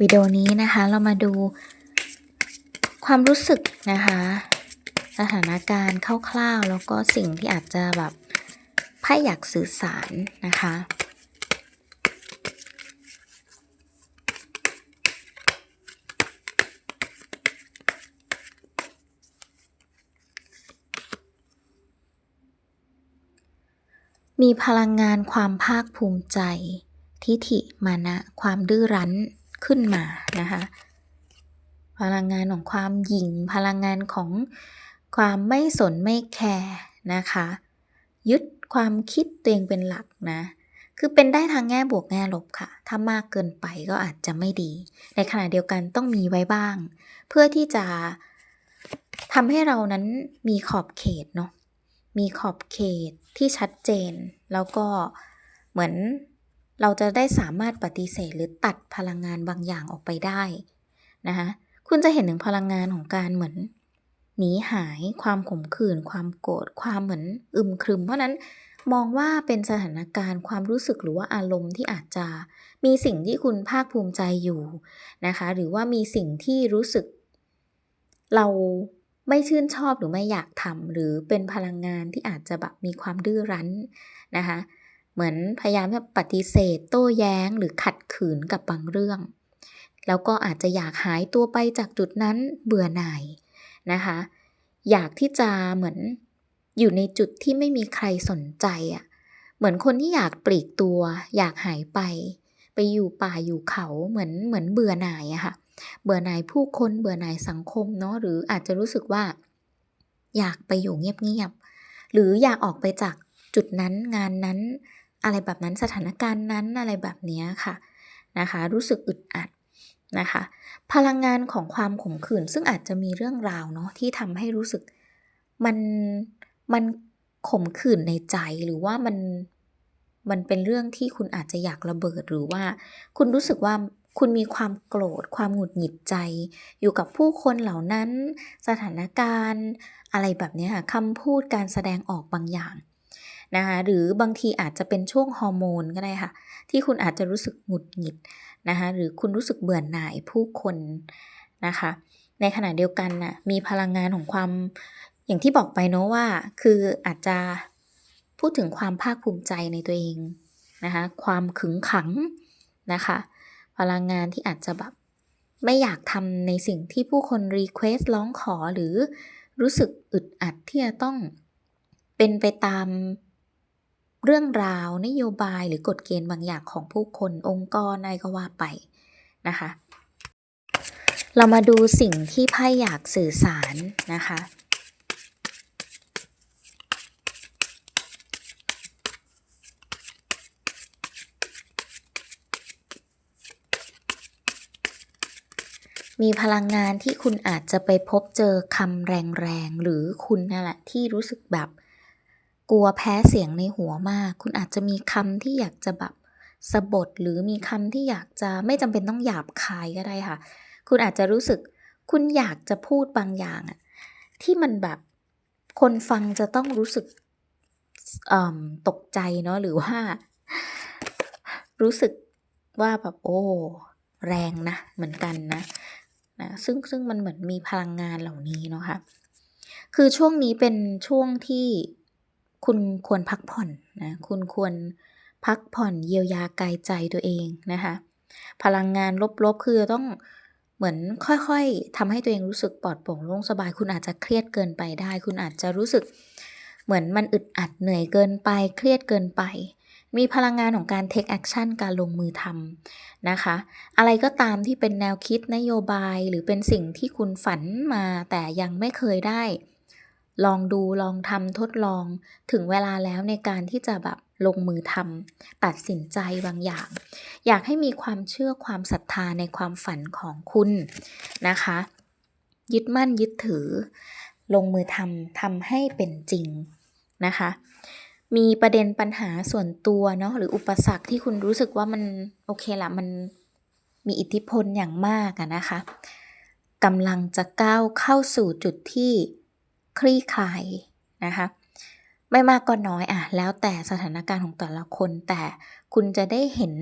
วิดีโอนี้นะคะ เรามาดูความรู้สึกนะคะ สถานการณ์คร่าวๆ แล้วก็สิ่งที่อาจจะแบบไพ่อยากสื่อสารนะคะมีพลังงานความภาคภูมิใจ ทิฐิมานะ ความดื้อรั้น ขึ้นมานะคะพลังงานของความหยิ่งพลังงานของความไม่สนไม่แคร์นะคะ ยึดความคิดตัวเองเป็นหลักนะ คือเป็นได้ทางแง่บวกแง่ลบค่ะ ถ้ามากเกินไปก็อาจจะไม่ดี ในขณะเดียวกันต้องมีไว้บ้าง เพื่อที่จะทำให้เรานั้นมีขอบเขตเนาะมีขอบเขตที่ชัดเจน แล้วก็เหมือน เราจะได้สามารถปฏิเสธหรือตัดพลังงานบางอย่างออกไปได้นะคะคุณจะเห็นถึงพลังงานของการเหมือนหนีหายความขมขื่นความโกรธความเหมือนอึมครึม เพราะนั้นมองว่าเป็นสถานการณ์ความรู้สึกหรือว่าอารมณ์ที่อาจจะมีสิ่งที่คุณภาคภูมิใจอยู่นะคะ หรือว่ามีสิ่งที่รู้สึก เราไม่ชื่นชอบหรือไม่อยากทำหรือเป็นพลังงานที่อาจจะแบบมีความดื้อรั้นนะคะ เหมือนพยายามจะปฏิเสธ โต้แย้งหรือขัดขืนกับบางเรื่อง แล้วก็อาจจะอยากหายตัวไปจากจุดนั้นเบื่อหน่ายนะคะ อยากที่จะเหมือนอยู่ในจุดที่ไม่มีใครสนใจอะ่ะเหมือนคนที่อยากปลีกตัว อยากหายไป ไปอยู่ป่าอยู่เขาเหมือนเหมือนเบื่อหน่ายอะค่ะเบื่อหน่ายผู้คนเบื่อหน่ายสังคมเนาะหรืออาจจะรู้สึกว่า อยากไปอยู่เงียบๆหรืออยากออกไปจากจุดนั้นงานนั้น อะไรแบบนั้นสถานการณ์นั้นอะไรแบบนี้ค่ะนะคะรู้สึกอึดอัดนะคะพลังงานของความขมขื่นซึ่งอาจจะมีเรื่องราวเนาะที่ทำให้รู้สึกมันมันขมขื่นในใจหรือว่ามันมันเป็นเรื่องที่คุณอาจจะอยากระเบิดหรือว่า คุณรู้สึกว่าคุณมีความโกรธความหงุดหงิดใจ อยู่กับผู้คนเหล่านั้น สถานการณ์ อะไรแบบนี้ค่ะคำพูดการแสดงออกบางอย่าง นะคะหรือบางทีอาจจะเป็นช่วงฮอร์โมนก็ได้ค่ะ ที่คุณอาจจะรู้สึกหงุดหงิดนะคะหรือคุณรู้สึกเบื่อหน่ายผู้คนนะคะ ในขณะเดียวกันน่ะมีพลังงานของความอย่างที่บอกไปเนาะว่า คืออาจจะพูดถึงความภาคภูมิใจในตัวเองนะคะความขึงขังนะคะ พลังงานที่อาจจะแบบไม่อยากทำในสิ่งที่ผู้คนรีเควสร้องขอหรือรู้สึกอึดอัดที่จะต้องเป็นไปตาม เรื่องราวนโยบายหรือกฎเกณฑ์บางอย่างของผู้คนองค์กรอะไรก็ว่าไปนะคะ เรามาดูสิ่งที่ไพ่อยากสื่อสารนะคะมีพลังงานที่คุณอาจจะไปพบเจอคำแรงๆ หรือคุณนั่นแหละที่รู้สึกแบบ กลัวแพ้เสียงในหัวมาก คุณอาจจะมีคำที่อยากจะแบบสะบดหรือมีคำที่อยากจะไม่จำเป็นต้องหยาบคายก็ได้ค่ะ คุณอาจจะรู้สึกคุณอยากจะพูดบางอย่างอะที่มันแบบคนฟังจะต้องรู้สึกตกใจเนาะหรือว่า รู้สึกว่าแบบโอ้แรงนะเหมือนกันนะนะซึ่งซึ่งมันเหมือนมีพลังงานเหล่านี้เนาะคะ่ะคือช่วงนี้เป็นช่วงที่ คุณควรพักผ่อนนะคุณควรพักผ่อนเยียวยากายใจตัวเองนะคะพลังงานลบๆคือต้องเหมือนค่อยๆทำให้ตัวเองรู้สึกปลอดโปร่งโล่งสบาย คุณอาจจะเครียดเกินไปได้ คุณอาจจะรู้สึกเหมือนมันอึดอัดเหนื่อยเกินไป เครียดเกินไป มีพลังงานของการ take action การลงมือทำนะคะ อะไรก็ตามที่เป็นแนวคิดนโยบายหรือเป็นสิ่งที่คุณฝันมาแต่ยังไม่เคยได้ ลองดูลองทำทดลองถึงเวลาแล้วในการที่จะแบบลงมือทำตัดสินใจบางอย่าง อยากให้มีความเชื่อความศรัทธาในความฝันของคุณนะคะ ยึดมั่นยึดถือ ลงมือทำทำให้เป็นจริงนะคะ มีประเด็นปัญหาส่วนตัวเนาะหรืออุปสรรคที่คุณรู้สึกว่ามันโอเคละมันมีอิทธิพลอย่างมากอะนะคะกำลังจะก้าวเข้าสู่จุดที่ คลี่คลายนะคะไม่มากก็น้อยอะแล้วแต่สถานการณ์ของแต่ละคน แต่คุณจะได้เห็น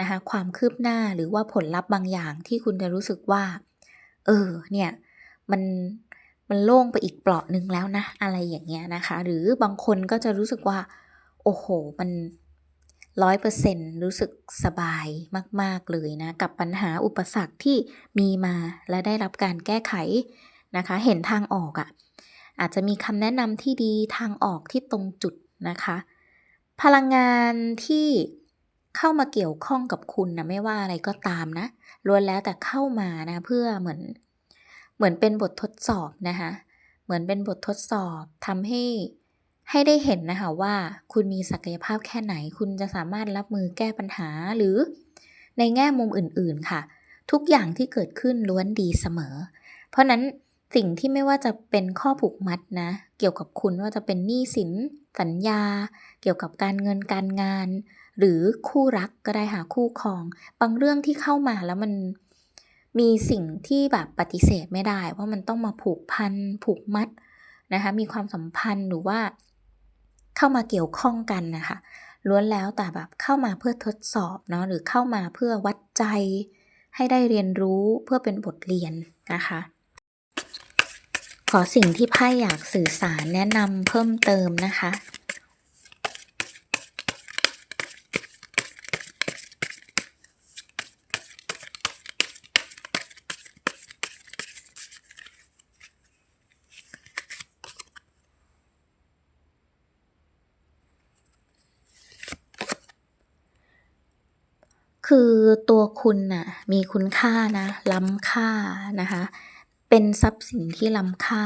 นะคะความคืบหน้าหรือว่าผลลัพธ์บางอย่างที่คุณจะรู้สึกว่า เออเนี่ยมันมันโล่งไปอีกเปราะหนึ่งแล้วนะ อะไรอย่างเงี้ยนะคะ หรือบางคนก็จะรู้สึกว่า โอ้โห มันร้อยเปอร์เซ็นรู้สึกสบายมาก ๆ เลยนะ กับปัญหาอุปสรรคที่มีมาและได้รับการแก้ไขนะคะ เห็นทางออกอะ่ะ อาจจะมีคำแนะนำที่ดีทางออกที่ตรงจุดนะคะ พลังงานที่เข้ามาเกี่ยวข้องกับคุณนะไม่ว่าอะไรก็ตามนะล้วนแล้วแต่เข้ามานะเพื่อเหมือนเหมือนเป็นบททดสอบนะคะเหมือนเป็นบททดสอบทำให้ให้ได้เห็นนะคะว่าคุณมีศักยภาพแค่ไหน คุณจะสามารถรับมือแก้ปัญหาหรือในแง่มุมอื่นๆค่ะ ทุกอย่างที่เกิดขึ้นล้วนดีเสมอ เพราะนั้น สิ่งที่ไม่ว่าจะเป็นข้อผูกมัดนะ เกี่ยวกับคุณว่าจะเป็นหนี้สิน สัญญา เกี่ยวกับการเงินการงาน หรือคู่รักก็ได้หาคู่ครอง บางเรื่องที่เข้ามาแล้วมันมีสิ่งที่แบบปฏิเสธไม่ได้ ว่ามันต้องมาผูกพันผูกมัดนะคะ มีความสัมพันธ์หรือว่า เข้ามาเกี่ยวข้องกันนะคะล้วนแล้วแต่แบบเข้ามาเพื่อทดสอบเนาะหรือเข้ามาเพื่อวัดใจ ให้ได้เรียนรู้เพื่อเป็นบทเรียนนะคะ ขอสิ่งที่ไพ่อยากสื่อสารแนะนำเพิ่มเติมนะคะคือตัวคุณน่ะมีคุณค่านะ ล้ำค่านะคะ เป็นทรัพย์สินที่ล้ำค่า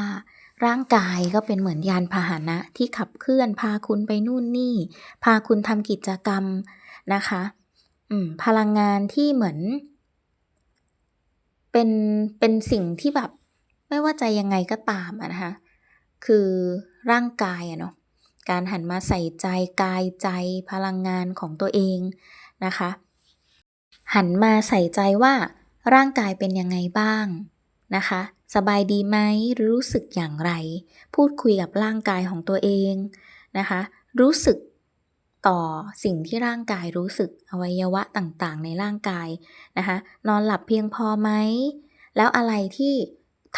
ร่างกายก็เป็นเหมือนยานพาหนะที่ขับเคลื่อนพาคุณไปนู่นนี่ พาคุณทำกิจกรรมนะคะอืมพลังงานที่เหมือน เป็นเป็นสิ่งที่แบบ ไม่ว่าจะยังไงก็ตามะนะคะคือร่างกายอะเนาะการหันมาใส่ใจกายใจพลังงานของตัวเองนะคะ หันมาใส่ใจว่าร่างกายเป็นยังไงบ้าง นะคะ สบายดีไหมหรือรู้สึกอย่างไร พูดคุยกับร่างกายของตัวเองนะคะ รู้สึกต่อสิ่งที่ร่างกายรู้สึกอวัยวะต่างๆ ในร่างกายนะคะ นอนหลับเพียงพอไหม แล้วอะไรที่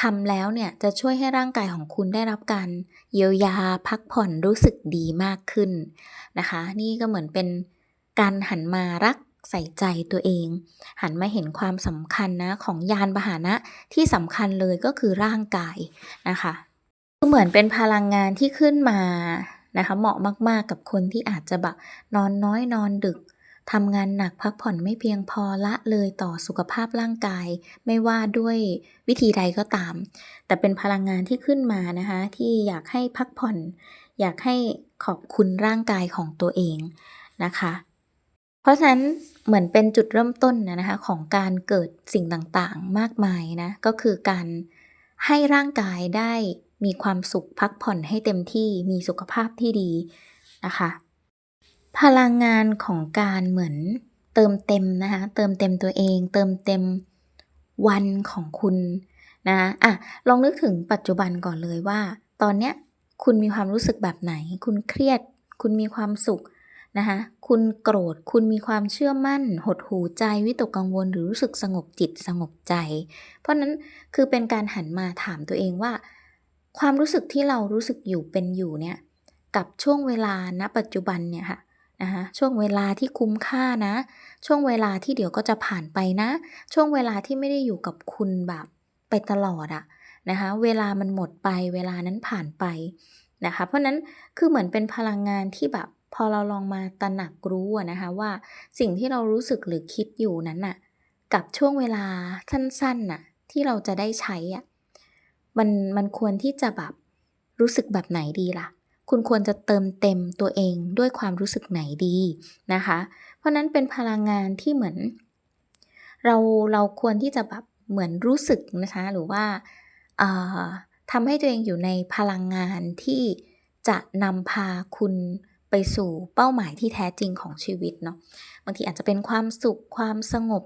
ทำแล้วเนี่ยจะช่วยให้ร่างกายของคุณได้รับการเยียวยาพักผ่อนรู้สึกดีมากขึ้นนะคะ นี่ก็เหมือนเป็นการหันมารัก ใส่ใจตัวเอง หันมาเห็นความสำคัญนะของยานพาหนะที่สำคัญเลยก็คือร่างกายนะคะก็เหมือนเป็นพลังงานที่ขึ้นมานะคะเหมาะมากๆกับคนที่อาจจะแบบนอนน้อยนอนดึกทำงานหนักพักผ่อนไม่เพียงพอละเลยต่อสุขภาพร่างกาย ไม่ว่าด้วยวิธีใดก็ตาม แต่เป็นพลังงานที่ขึ้นมานะคะที่อยากให้พักผ่อน อยากให้ขอบคุณร่างกายของตัวเองนะคะ เพราะฉะนั้นเหมือนเป็นจุดเริ่มต้นนะคะของการเกิดสิ่งต่างๆ มากมายนะ ก็คือการให้ร่างกายได้มีความสุขพักผ่อนให้เต็มที่มีสุขภาพที่ดีนะคะ พลังงานของการเหมือนเติมเต็มนะคะเติมเต็มตัวเอง เติมเต็มวันของคุณนะอะลองนึกถึงปัจจุบันก่อนเลยว่า ตอนเนี้ยคุณมีความรู้สึกแบบไหน คุณเครียด คุณมีความสุข นะคะคุณโกรธคุณมีความเชื่อมั่น หดหูใจวิตกกังวลหรือรู้สึกสงบจิตสงบใจ เพราะนั้นคือเป็นการหันมาถามตัวเองว่า ความรู้สึกที่เรารู้สึกอยู่เป็นอยู่เนี่ยกับช่วงเวลาณปัจจุบันเนี่ยค่ะนะคะช่วงเวลาที่คุ้มค่านะ ช่วงเวลาที่เดี๋ยวก็จะผ่านไปนะ ช่วงเวลาที่ไม่ได้อยู่กับคุณแบบไปตลอดอะนะคะเวลามันหมดไปเวลานั้นผ่านไปนะคะเพราะนั้นคือเหมือนเป็นพลังงานที่แบบ พอเราลองมาตระหนักรู้นะคะว่าสิ่งที่เรารู้สึกหรือคิดอยู่นั้นน่ะกับช่วงเวลาสั้นๆน่ะที่เราจะได้ใช้อะมันมันควรที่จะแบบรู้สึกแบบไหนดีล่ะ คุณควรจะเติมเต็มตัวเองด้วยความรู้สึกไหนดีนะคะ เพราะนั้นเป็นพลังงานที่เหมือน เราเราควรที่จะแบบเหมือนรู้สึกนะคะหรือว่าทำให้ตัวเองอยู่ในพลังงานที่จะนำพาคุณ ไปสู่เป้าหมายที่แท้จริงของชีวิตเนาะบางทีอาจจะเป็นความสุขความสงบ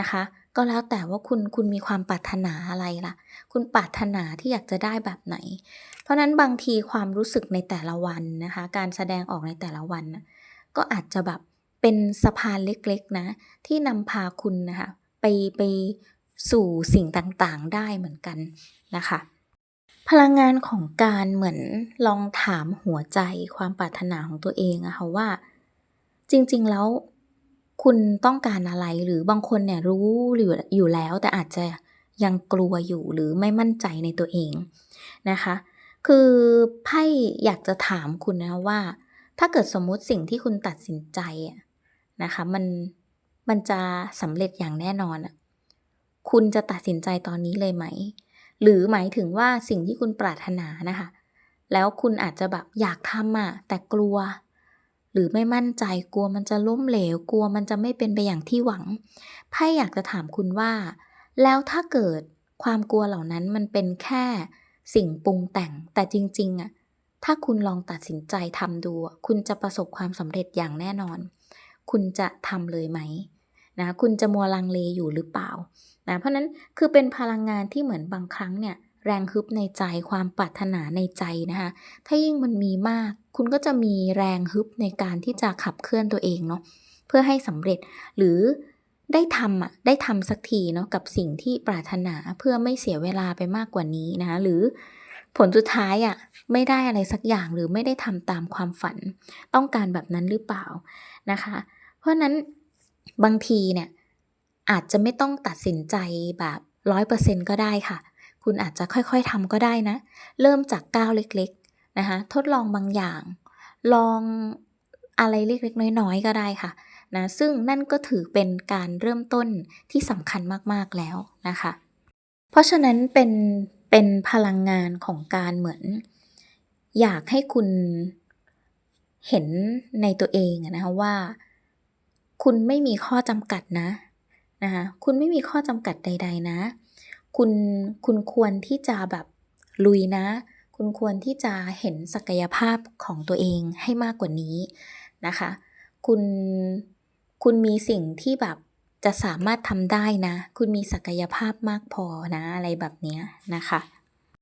นะคะ ก็แล้วแต่ว่าคุณคุณมีความปรารถนาอะไรล่ะ คุณปรารถนาที่อยากจะได้แบบไหน เพราะนั้นบางทีความรู้สึกในแต่ละวันนะคะ การแสดงออกในแต่ละวันนะก็อาจจะแบบเเป็นสะพานเล็กๆนะที่นำพาคุณนะคะไปไปสู่สิ่งต่างๆได้เหมือนกันนะคะ พลังงานของการเหมือนลองถามหัวใจความปรารถนาของตัวเองอะค่ะว่า จริงๆแล้วคุณต้องการอะไรหรือบางคนเนี่ยรู้อยู่อยู่แล้ว แต่อาจจะยังกลัวอยู่หรือไม่มั่นใจในตัวเองนะคะ คือไพ่อยากจะถามคุณนะว่า ถ้าเกิดสมมุติสิ่งที่คุณตัดสินใจนะคะ มันมันจะสำเร็จอย่างแน่นอนคุณจะตัดสินใจตอนนี้เลยไหม หรือหมายถึงว่าสิ่งที่คุณปรารถนานะคะ แล้วคุณอาจจะแบบอยากทำอะแต่กลัว หรือไม่มั่นใจกลัวมันจะล้มเหลวกลัวมันจะไม่เป็นไปอย่างที่หวังไพ่อยากจะถามคุณว่า แล้วถ้าเกิดความกลัวเหล่านั้นมันเป็นแค่สิ่งปรุงแต่งแต่จริงๆอะถ้าคุณลองตัดสินใจทำดู คุณจะประสบความสำเร็จอย่างแน่นอน คุณจะทำเลยไหมนะ คุณจะมัวลังเลอยู่หรือเปล่า นะเพราะนั้นคือเป็นพลังงานที่เหมือนบางครั้งเนี่ยแรงฮึบในใจความปรารถนาในใจนะคะถ้ายิ่งมันมีมาก คุณก็จะมีแรงฮึบในการที่จะขับเคลื่อนตัวเองเนาะเพื่อให้สำเร็จหรือได้ทำอะได้ทำสักทีเนาะกับสิ่งที่ปรารถนาเพื่อไม่เสียเวลาไปมากกว่านี้นะคะหรือผลสุดท้ายอะไม่ได้อะไรสักอย่างหรือไม่ได้ทำตามความฝันต้องการแบบนั้นหรือเปล่านะคะ เพราะนั้นบางทีเนี่ย อาจจะไม่ต้องตัดสินใจแบบร้อยเปอร์เซ็นก็ได้ค่ะ คุณอาจจะค่อยๆทำก็ได้นะ เริ่มจากก้าวเล็กๆนะคะ ทดลองบางอย่าง ลองอะไรเล็กๆน้อยๆก็ได้ค่ะนะซึ่งนั่นก็ถือเป็นการเริ่มต้นที่สำคัญมากๆแล้วนะคะ เพราะฉะนั้นเป็นเป็นพลังงานของการเหมือน อยากให้คุณเห็นในตัวเองนะคะว่า คุณไม่มีข้อจำกัดนะ นะคะคุณไม่มีข้อจำกัดใด ๆ นะ คุณคุณควรที่จะแบบลุยนะ คุณควรที่จะเห็นศักยภาพของตัวเองให้มากกว่านี้นะคะ คุณคุณมีสิ่งที่แบบจะสามารถทำได้นะ คุณมีศักยภาพมากพอนะ อะไรแบบนี้นะคะ